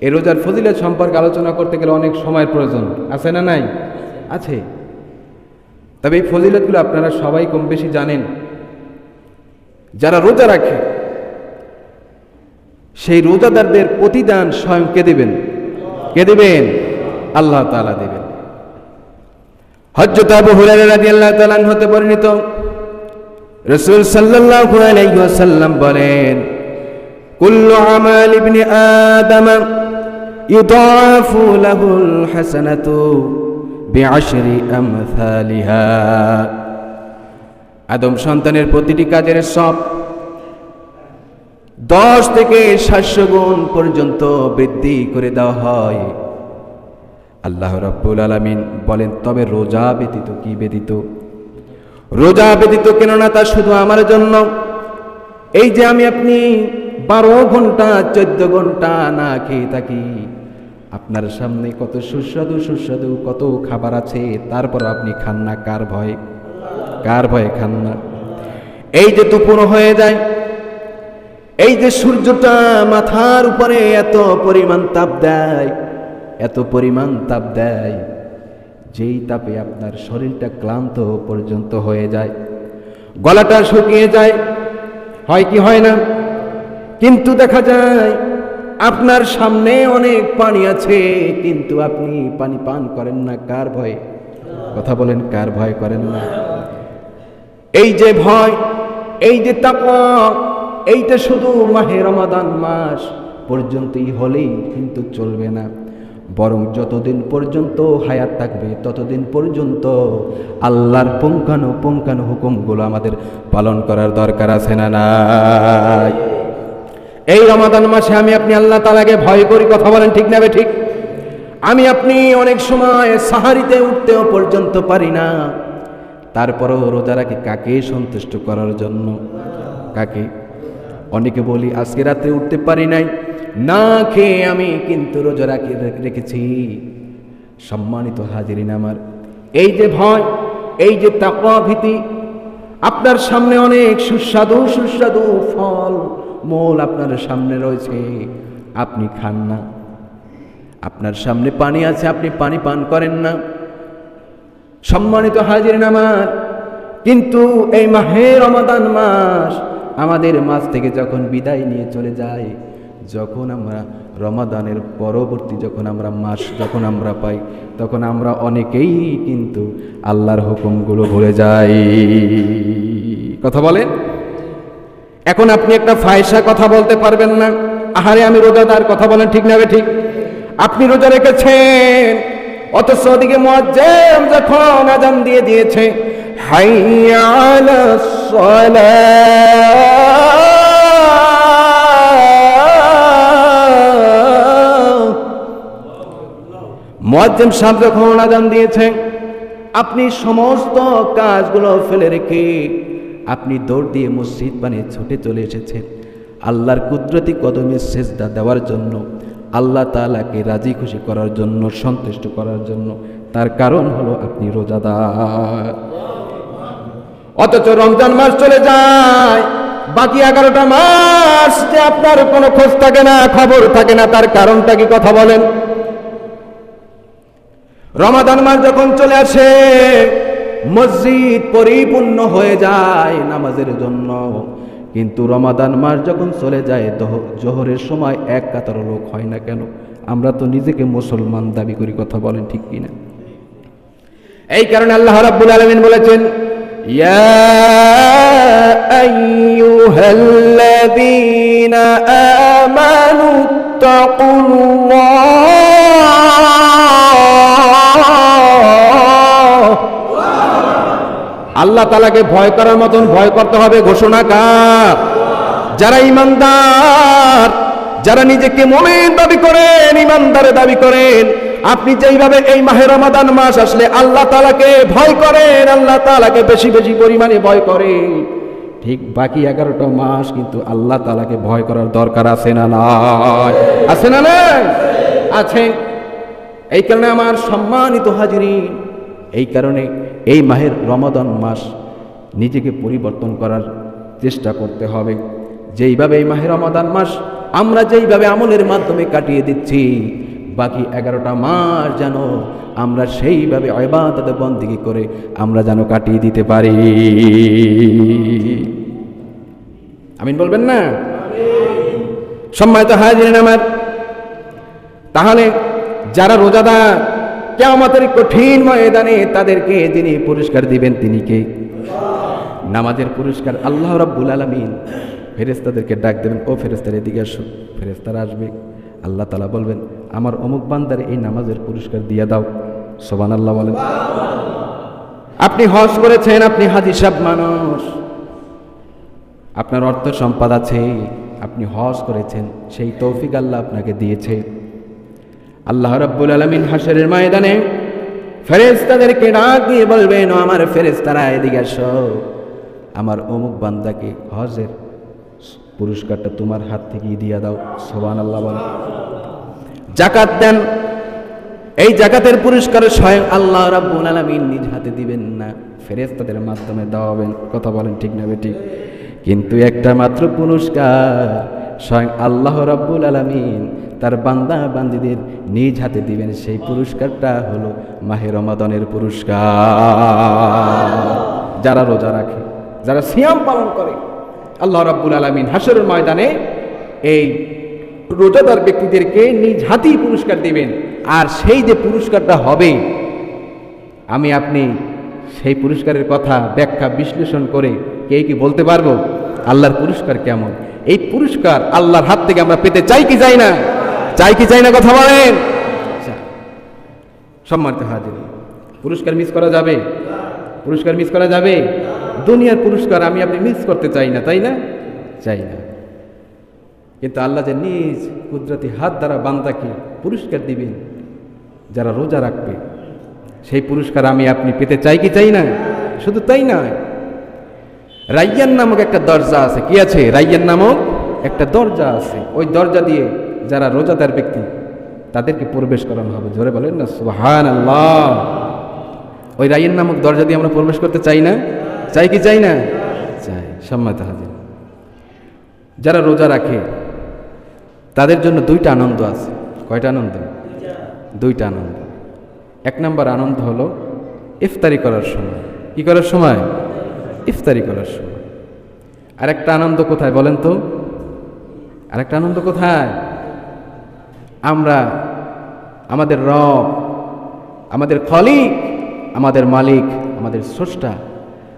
এই রোজার ফজিলত সম্পর্কে আলোচনা করতে গেলে অনেক সময়ের প্রয়োজন। আছে না নাই? আছে। তবে এই ফজিলতগুলো আপনারা সবাই কম বেশি জানেন। যারা রোজা রাখে, সেই রোজাদারদের প্রতিদান স্বয়ং কে দেবেন? কে দেবেন? আল্লাহ তাআলা দেবেন। হজরত আবু হুরায়রা রাদিয়াল্লাহু হতে বলেন, কুল্লু আমাল ইবনি আদম ইউদাফু লাহুল হাসানাতু বিআশরি আমসালিহা আদম সন্তানের প্রতিটি কাজের সব দশ থেকে সাতশো গুণ পর্যন্ত বৃদ্ধি করে দেওয়া হয়। আল্লাহ রাব্বুল আলামিন বলেন, তবে রোজা ব্যতীত কি ব্যতীত? রোজা ব্যতীত কেননা তা শুধু আমার জন্য। এই যে আমি আপনি বারো ঘণ্টা, চোদ্দ ঘণ্টা না খেয়ে থাকি আপনার সামনে কত সুস্বাদু সুস্বাদু কত খাবার আছে, তারপর আপনি খান না, কার ভয়ে? কার ভয়ে খান না? এই যে দুপুর হয়ে যায়, এই যে সূর্যটা মাথার উপরে এত পরিমাণ তাপ দেয়, এত পরিমাণ তাপ দেয়, যেই তাপে আপনার শরীরটা ক্লান্ত পর্যন্ত হয়ে যায়, গলাটা শুকিয়ে যায়, হয় কি হয় না? কিন্তু দেখা যায় আপনার সামনে অনেক পানি আছে, কিন্তু আপনি পানি পান করেন না। কার ভয়ে? কথা বলেন, কার ভয় করেন না? এই যে ভয়, এই যে তাকওয়া, এইটা শুধু মাহে রমাদান মাস পর্যন্তই হলেই কিন্তু চলবে না। বরং যতদিন পর্যন্ত হায়াত থাকবে, ততদিন পর্যন্ত আল্লাহর পুঙ্খানু পুঙ্খানু হুকুমগুলো আমাদের পালন করার দরকার আছে না নাই? এই রমাদান মাসে আমি আপনি আল্লাহ তালাকে ভয় করি, কথা বলেন ঠিক না ঠিক? আমি আপনি অনেক সময় সাহারিতে উঠতেও পর্যন্ত পারি না। তারপরও রোজা রাখি কাকে সন্তুষ্ট করার জন্য? কাকে? অনেকে বলি, আজকে রাত্রে উঠতে পারি নাই। না খেয়ে আমি কিন্তু রোজা রাখি, রেখেছি। সম্মানিত হাজিরিন আমার, এই যে ভয়, এই যে তাকওয়া ভীতি, আপনার সামনে অনেক সুস্বাদু সুস্বাদু ফল মূল আপনার সামনে রয়েছে। আপনি খান না। আপনার সামনে পানি আছে, আপনি পানি পান করেন না। সম্মানিত হাজির আমার কিন্তু এই মাহে রমাদান মাস আমাদের মাস থেকে যখন বিদায় নিয়ে চলে যায়, যখন আমরা রমাদানের পরবর্তী যখন আমরা মাস যখন আমরা পাই, তখন আমরা অনেকেই কিন্তু আল্লাহর হুকুমগুলো ভুলে যাই। কথা বলেন? এখন আপনি একটা ফায়সা কথা বলতে পারবেন না। আহারে, আমি রোজাদার, কথা বলেন ঠিক না ঠিক? আপনি রোজা রেখেছেন, অথচ ওদিকে মুয়াজ্জিম যখন আজান দিয়ে দিয়েছে, হাইয়া আলাস যখন আজান দিয়েছে, আপনি সমস্ত কাজগুলো ফেলে রেখে আপনি দৌড় দিয়ে মসজিদ বানিয়ে ছুটে চলে এসেছেন। আল্লাহর কুদরতি কদমে সেজদা দেওয়ার জন্য, আল্লাহ তাআলাকে রাজি খুশি করার জন্য, সন্তুষ্ট করার জন্য। তার কারণ হলো আপনি রোজাদার। অথচ রমজান মাস চলে যায়, বাকি এগারোটা মাস যে আপনার কোনো খোঁজ থাকে না, খবর থাকে না, তার কারণটা কি কথা বলেন? রমাদান মাস যখন চলে আসে মসজিদ পরিপূর্ণ হয়ে যায় নামাজের জন্য। কিন্তু রমাদান মাস যখন চলে যায় জোহরের সময় এক কাতার লোক হয় না কেন? আমরা তো নিজেকে মুসলমান দাবি করি, কথা বলেন ঠিক কিনা? এই কারণে আল্লাহ রাব্বুল আলামিন বলেছেন, ইয়া আমানু তাকুল্লাহ আল্লাহ তালাকে ভয় করার মতন ভয় করতে হবে, ঘোষণা কার? যারা ইমানদার যারা নিজেকে মনের দাবি করেন ইমানদারে দাবি করেন, আপনি যেইভাবে এই মাহে রমাদান মাস আসলে আল্লাহ তালাকে ভয় করেন, আল্লাহ তালাকে বেশি বেশি পরিমাণে ভয় করেন ঠিক বাকি এগারোটা মাস কিন্তু আল্লাহ তালাকে ভয় করার দরকার আছে না নয় আছে না নয় আছে। এই কারণে আমার সম্মানিত হাজিরিন এই কারণে এই মাহের রমাদান মাস নিজেকে পরিবর্তন করার চেষ্টা করতে হবে। যেইভাবে এই মাহের রমাদান মাস আমরা যেইভাবে আমলের মাধ্যমে কাটিয়ে দিচ্ছি, বাকি এগারোটা মাস যেন আমরা সেইভাবে অবাদত বন্দিগি করে আমরা যেন কাটিয়ে দিতে পারি। আমিন বলবেন না? সম্মানিত হাজিরেন আমার, তাহলে যারা রোজাদার কেমতের কঠিন ময়দানে তাদেরকে যিনি পুরস্কার দিবেন, তিনি কে? নামাজের পুরস্কার আল্লাহ রাব্বুল আলামিন। ফেরেস্তাদেরকে ডাক দেবেন, ও ফেরেস্তার এদিকে আসো। ফেরেস্তারা আসবে। আল্লাহ তালা বলবেন, আমার অমুক বান্দার এই নামাজের পুরস্কার দিয়ে দাও। সোবান আল্লাহ বলেন। আপনি হজ করেছেন, আপনি হাজি সাহেব মানুষ। আপনার অর্থ সম্পদ আছে, আপনি হজ করেছেন, সেই তৌফিক আল্লাহ আপনাকে দিয়েছে। আল্লাহ রাব্বুল আলামিন হাসরের ময়দানে ফেরেশতাদেরকে ডাক দিয়ে বলবেন আমার ফেরেশতারা, এদিকে আসো। আমার অমুক বান্দাকে হজের পুরস্কারটা তোমার হাত থেকেই দিয়ে দাও। সোবান আল্লাহ বলে জাকাত দেন। এই জাকাতের পুরস্কার স্বয়ং আল্লাহ রাব্বুল আলামিন নিজ হাতে দিবেন না। ফেরেশতাদের মাধ্যমে দেওয়াবেন। কথা বলেন ঠিক না বেঠিক? কিন্তু একটা মাত্র পুরস্কার স্বয়ং আল্লাহ রাব্বুল আলামিন তার বান্দা বান্দিদের নিজ হাতে দিবেন। সেই পুরস্কারটা হলো মাহে রমাদানের পুরস্কার। যারা রোজা রাখে, যারা সিয়াম পালন করে, আল্লাহ রাব্বুল আলমিন হাসরের ময়দানে এই রোজাদার ব্যক্তিদেরকে নিজ হাতেই পুরস্কার দিবেন। আর সেই যে পুরস্কারটা হবে, আমি আপনি সেই পুরস্কারের কথা ব্যাখ্যা বিশ্লেষণ করে কে কি বলতে পারব? আল্লাহর পুরস্কার কেমন? এই পুরস্কার আল্লাহর হাত থেকে আমরা পেতে চাই কি চাই না? চাই কি চাই না কথা বলেন। চাই। সম্মানিত হাজির পুরস্কার মিস করা যাবে? পুরস্কার মিস করা যাবে? দুনিয়ার পুরস্কার আমি আপনি মিস করতে চাই না, তাই না? চাই না। কিন্তু আল্লাহ যে নিজ কুদরতি হাত দ্বারা বান্দাকে পুরস্কার দিবেন, যারা রোজা রাখবে, সেই পুরস্কার আমি আপনি পেতে চাই কি চাই না? শুধু তাই নয়। রাইয়ান নামক একটা দরজা আছে। কি আছে? রাইয়ান নামক একটা দরজা আছে। ওই দরজা দিয়ে যারা রোজাদার ব্যক্তি, তাদেরকে প্রবেশ করানো হবে। জোরে বলেন না সুহান আল্লাহ ওই রায়ের নামক দরজা দিয়ে আমরা প্রবেশ করতে চাই না? চাই কি চাই না? চাই সম্মত হাজির। যারা রোজা রাখে, তাদের জন্য দুইটা আনন্দ আছে। কয়টা আনন্দ? দুইটা আনন্দ। এক নম্বর আনন্দ হলো ইফতারি করার সময়। কি করার সময়? ইফতারি করার সময়। আরেকটা আনন্দ কোথায় বলেন তো? আরেকটা আনন্দ কোথায়? আমরা, আমাদের রব, আমাদের খলিক, আমাদের মালিক, আমাদের স্রষ্টা।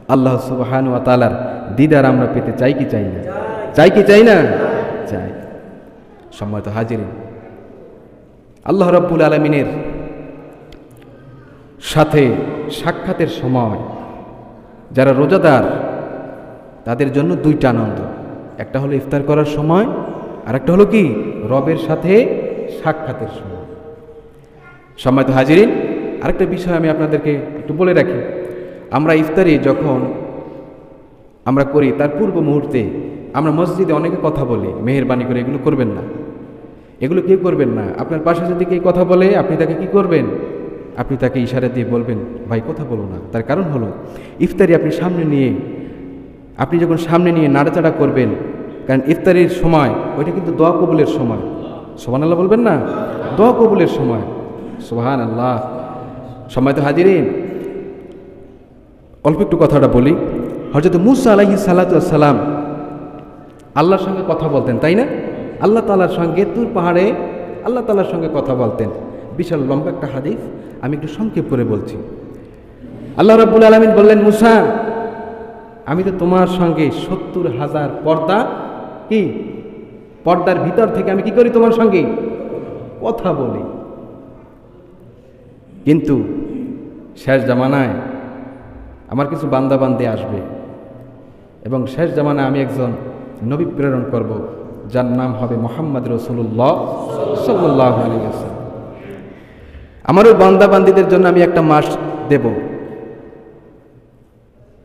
আল্লাহ সুবহান ওয়া তাআলার দিদার আমরা পেতে চাই কি চাই না? চাই কি চাই না? চাই। সম্মানিত হাজির আল্লাহ রব্বুল আলমিনের সাথে সাক্ষাতের সময় যারা রোজাদার, তাদের জন্য দুইটা আনন্দ। একটা হলো ইফতার করার সময় আর একটা হলো কি? রবের সাথে সাক্ষাতের সময়। সম্মানিত হাজিরিন, আরেকটা বিষয় আমি আপনাদেরকে একটু বলে রাখি। আমরা ইফতারি যখন আমরা করি, তার পূর্ব মুহূর্তে আমরা মসজিদে অনেকে কথা বলি, মেহরবানি করে এগুলো করবেন না। এগুলো কেউ করবেন না। আপনার পাশে যদি কেউ কথা বলে, আপনি তাকে কি করবেন? আপনি তাকে ইশারা দিয়ে বলবেন, ভাই, কথা বলো না। তার কারণ হলো, ইফতারি আপনি সামনে নিয়ে, আপনি যখন সামনে নিয়ে নাড়াচাড়া করবেন, কারণ ইফতারির সময়, ওইটা কিন্তু দোয়া কবুলের সময়। সোহান আল্লাহ বলবেন না? দোয়া কবুলের সময়। সোহান আল্লাহ সময় তো হাজিরিন, অল্প একটু কথাটা বলি। হজরত মুসা আলাহি সালাম আল্লাহর সঙ্গে কথা বলতেন, তাই না? আল্লাহ তালার সঙ্গে তুর পাহাড়ে আল্লাহ তালার সঙ্গে কথা বলতেন। বিশাল লম্বা একটা হাদিস আমি একটু সংক্ষেপ করে বলছি। আল্লাহ রাব্বুল আলমিন বললেন, মুসা, আমি তো তোমার সঙ্গে সত্তর হাজার পর্দা কি পর্দার ভিতর থেকে আমি কি করি তোমার সঙ্গে? কথা বলি। কিন্তু শেষ জামানায় আমার কিছু বান্দা বান্দে আসবে এবং শেষ জামানায় আমি একজন নবী প্রেরণ করব, যার নাম হবে মোহাম্মদ রসুল্লাহ সাল্লাহ আমার ওই বান্দা বান্দিদের জন্য আমি একটা মাস দেব।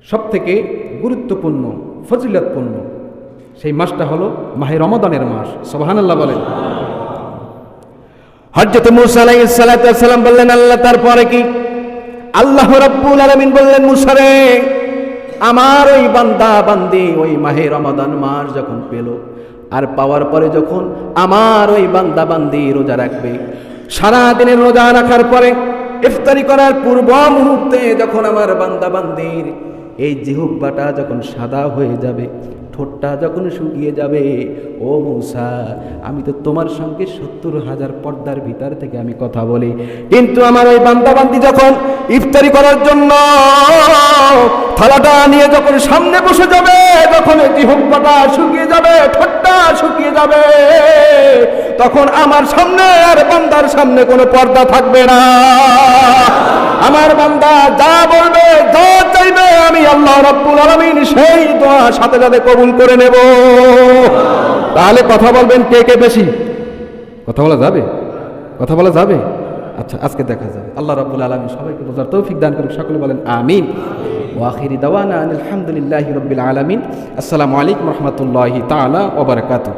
সব থেকে গুরুত্বপূর্ণ, ফজিলতপূর্ণ সেই মাসটা হলো মাহে রমদানের মাস, সোবাহানাল্লাহ বলেন। হজরত মুসা আলাইহিস সালাম বললেন, আল্লাহ, তারপরে কি? আল্লাহ রাব্বুল আলামিন বললেন, মুসা রে, আমার ওই বান্দা বান্দি ওই মাহে রমাদান মাস যখন পেল, আর পাওয়ার পরে যখন আমার ওই বান্দা বান্দি রোজা রাখবে সারা দিনের রোজা রাখার পরে ইফতারি করার পূর্ব মুহূর্তে যখন আমার বান্দা বান্দির এই জিহুব্বাটা যখন সাদা হয়ে যাবে ঠোঁটটা যখন শুকিয়ে যাবে, ও মূসা, আমি তো তোমার সঙ্গে সত্তর হাজার পর্দার ভিতর থেকে আমি কথা বলি। কিন্তু আমার ওই বান্দাবান্দি যখন ইফতারি করার জন্য থালাটা নিয়ে যখন সামনে বসে যাবে, যখন এই জিহুব্বাটা শুকিয়ে যাবে, ঠোঁটটা শুকিয়ে যাবে, তখন আমার সামনে আর বান্দার সামনে কোনো পর্দা থাকবে না। আমার বান্দা যা বলবে, যা চাইবে, আমি আল্লাহ রাব্বুল আলামিন সেই দোয়া সাথে সাথে কবুল করে নেব। তাহলে কথা বলবেন কে কে বেশি? কথা বলা যাবে? কথা বলা যাবে? আচ্ছা আজকে দেখা যাবে। আল্লাহ রাবুল আলমী সবাইকে বোঝার তৌফিক দান করুক, সকলে বলেন আমিন। ওয়াখিরি দাওয়ানা আলহামদুলিল্লাহ রবিল আলমিন। আসসালামু আলাইকুম রহমতুল্লাহি তালা ওয়া বারাকাতুহু।